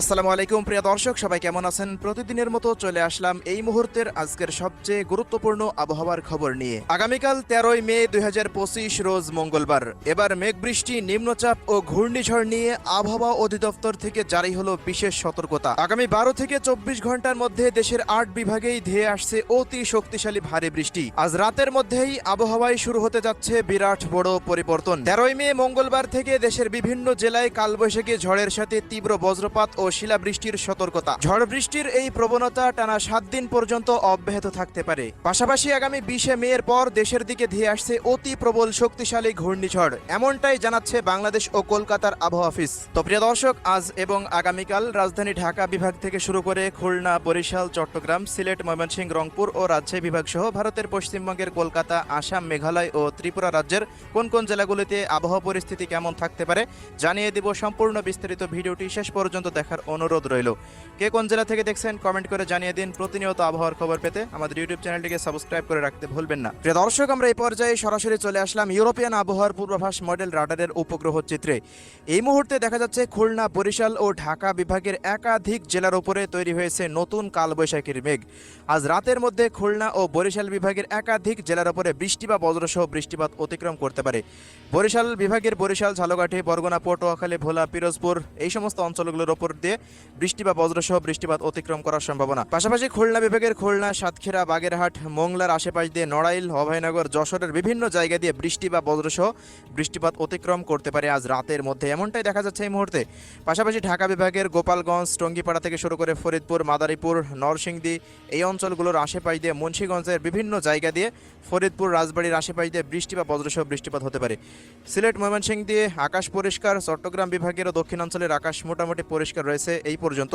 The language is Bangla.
আসসালামু আলাইকুম, প্রিয় দর্শক, সবাই কেমন আছেন? প্রতিদিনের মতো চলে আসলাম এই মুহূর্তের আজকের সবচেয়ে গুরুত্বপূর্ণ আবহাওয়ার খবর নিয়ে। আগামীকাল তেরোই মে দুই রোজ মঙ্গলবার। এবার মেঘ, বৃষ্টি, নিম্নচাপ ও ঘূর্ণিঝড় নিয়ে আবহাওয়া অধিদপ্তর থেকে জারি হলো বিশেষ সতর্কতা। আগামী বারো থেকে চব্বিশ ঘণ্টার মধ্যে দেশের আট বিভাগেই ধেয়ে আসছে অতি শক্তিশালী ভারী বৃষ্টি। আজ রাতের মধ্যেই আবহাওয়ায় শুরু হতে যাচ্ছে বিরাট বড় পরিবর্তন। তেরোই মে মঙ্গলবার থেকে দেশের বিভিন্ন জেলায় কালবৈশাখী ঝড়ের সাথে তীব্র বজ্রপাত ও শিলাবৃষ্টির সতর্কতা। ঝড় বৃষ্টির এই প্রবণতা টানা সাত দিন পর্যন্ত অব্যাহত থাকতে পারে। পাশাপাশি আগামী বিশে মে এর পর দেশের দিকে ধেয়ে আসছে অতি প্রবল শক্তিশালী ঘূর্ণিঝড়। এমনটাই জানাচ্ছে বাংলাদেশ ও কলকাতার আবহাওয়া অফিস। তো প্রিয় দর্শক, আজ এবং আগামীকাল রাজধানী ঢাকা বিভাগ থেকে শুরু করে খুলনা, বরিশাল, চট্টগ্রাম, সিলেট, ময়মনসিংহ, রংপুর ও রাজশাহী বিভাগ সহ ভারতের পশ্চিমবঙ্গের কলকাতা, আসাম, মেঘালয় ও ত্রিপুরা রাজ্যের কোন কোন জেলাগুলিতে আবহাওয়া পরিস্থিতি কেমন থাকতে পারে জানিয়ে দিব সম্পূর্ণ বিস্তারিত ভিডিওটি শেষ পর্যন্ত দেখার অনুরোধ রইল। কে কোন জেলা থেকে দেখছেন কমেন্ট করে জানিয়ে দিন। প্রতিনিয়ত আবহাওয়ার খবর পেতে আমাদের ইউটিউব চ্যানেলটিকে সাবস্ক্রাইব করে রাখতে ভুলবেন না। প্রিয় দর্শক, আমরা এই পর্যায়ে সরাসরি চলে আসলাম ইউরোপিয়ান আবহাওয়ার পূর্বাভাস মডেল রাডারের উপগ্রহ চিত্রে। এই মুহূর্তে দেখা যাচ্ছে খুলনা, বরিশাল ও ঢাকা বিভাগের একাধিক জেলার উপরে তৈরি হয়েছে নতুন কালবৈশাখীর মেঘ। আজ রাতের মধ্যে খুলনা ও বরিশাল বিভাগের একাধিক জেলার উপরে বৃষ্টি বা বজ্রসহ বৃষ্টিপাত অতিক্রম করতে পারে। বরিশাল বিভাগের বরিশাল, ঝালকাঠি, বরগুনা, পটুয়াখালী, ভোলা, পিরোজপুর এই সমস্ত অঞ্চলগুলোর উপর দিয়ে বৃষ্টি বা বজ্রসহ বৃষ্টিপাত অতিক্রম করার সম্ভাবনা। পাশাপাশি খুলনা বিভাগের খুলনা, সাতক্ষীরা, বাগেরহাট, মোংলার আশেপাশ দিয়ে নড়াইল, অভয়নগর, যশোরের বিভিন্ন জায়গা দিয়ে বৃষ্টি বা বজ্রসহ বৃষ্টিপাত অতিক্রম করতে পারে আজ রাতের মধ্যে। এমনটাই দেখা যাচ্ছে এই মুহূর্তে। পাশাপাশি ঢাকা বিভাগের গোপালগঞ্জ, টঙ্গিপাড়া থেকে শুরু করে ফরিদপুর, মাদারীপুর, নরসিংদী এই অঞ্চলগুলোর আশেপাশ দিয়ে মুন্সীগঞ্জের বিভিন্ন জায়গা দিয়ে ফরিদপুর, রাজবাড়ির আশেপাশ দিয়ে বৃষ্টি বা বজ্রসহ বৃষ্টিপাত হতে পারে। সিলেট, ময়মনসিংহ দিয়ে আকাশ পরিষ্কার, চট্টগ্রাম বিভাগেরও দক্ষিণাঞ্চলের আকাশ মোটামুটি পরিষ্কার রয়েছে এই পর্যন্ত।